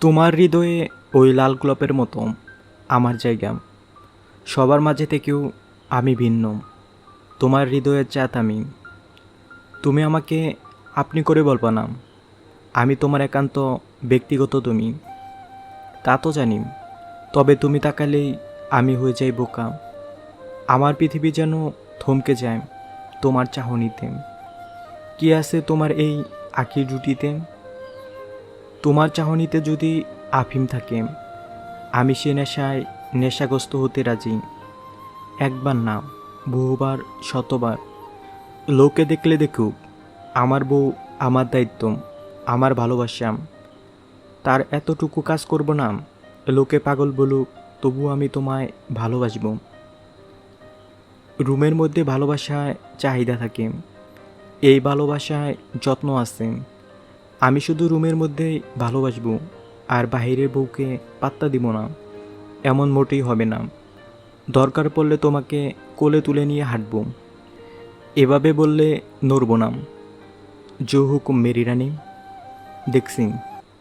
তোমার হৃদয়ে ওই লাল গোলাপের মতো আমার জায়গা। সবার মাঝে থেকেও আমি ভিন্ন। তোমার হৃদয়ের চাঁদ আমি। তুমি আমাকে আপনি করে বলবা না। আমি তোমার একান্ত ব্যক্তিগত তুমি। তা তো জানি। তবে তুমি তাকালেই আমি হয়ে যাই বোকা। আমার পৃথিবী যেন থমকে যায় তোমার চাহনিতে। কি আছে তোমার এই আখির জুটিতে তোমার চাহনিতে যদি আফিম থাকে, আমি সে নেশায় নেশাগ্রস্ত হতে রাজি। একবার না, বহুবার, শতবার। লোকে দেখলে দেখুক, আমার বউ আমার দায়িত্ব, আমার ভালোবাসা। তার এতটুকু কাজ করব না, লোকে পাগল বলুক, তবু আমি তোমায় ভালোবাসব। রুমের মধ্যে ভালোবাসায় চাহিদা থাকে, এই ভালোবাসায় যত্ন আছে। আমি শুধু রুমের মধ্যেই ভালোবাসবো, আর বাহিরের বউকে পাত্তা দিব না। এমন মোটেই হবে না। দরকার পড়লে তোমাকে কোলে তুলে নিয়ে হাঁটব। এভাবে বললে নড়ব না। জো হুকুম, মেরি রানী। দেখছি।